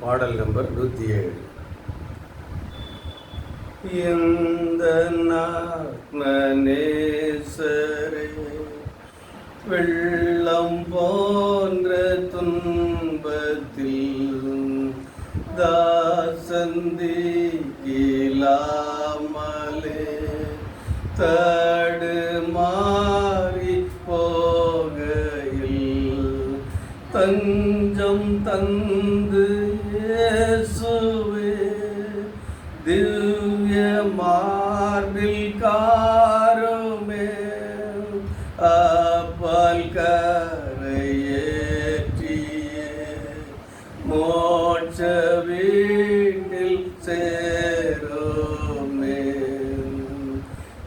பாடல் நம்பர் நூற்றி ஏழு. எந்த நேசரே வெள்ளம் போன்ற துன்பத்தில் தாசந்தி கிலாமலே தடுமா தஞ்சம் தந்து இயேசுவே. திவ்ய மார்பில் காருமே. அப்பால் கரையேற்றியே. மோட்ச வீட்டில் சேருமே.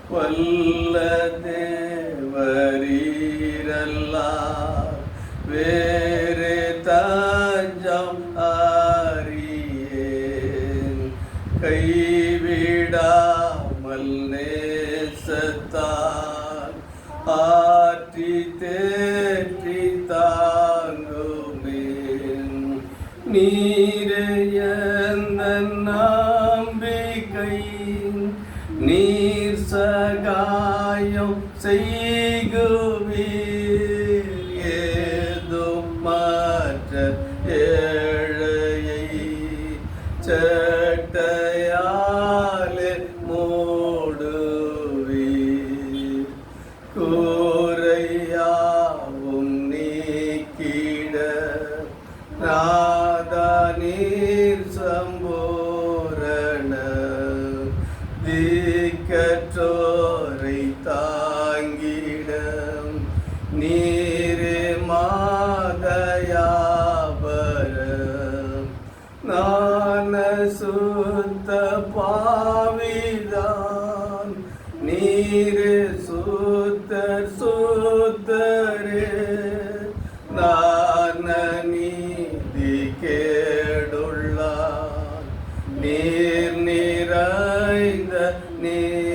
வல்ல தேவரீரல்லா வே അറിയേൻ കൈവിടാമൽ നേസത്താൻ ആറ്റി തേറ്റി താങ്ങുമേ നീരയ നമ്പിക്കൈ നീർ സകായം ചെയ്യുവീ കോട്ടയാൽ മൂടുവി കൂറയ്യാവും നീക്കിട രാധാനീർ സമ്പൂരണ. ദീക്കറ്റോரை താങ്കിടം. നീരെ മാതയാപരം. നാ சுத்த பாவிதான். நீர் சுத்தர் சுத்தரே. நான் நீதி கேடுள்ளான். நீர் நிறைந்த நீர்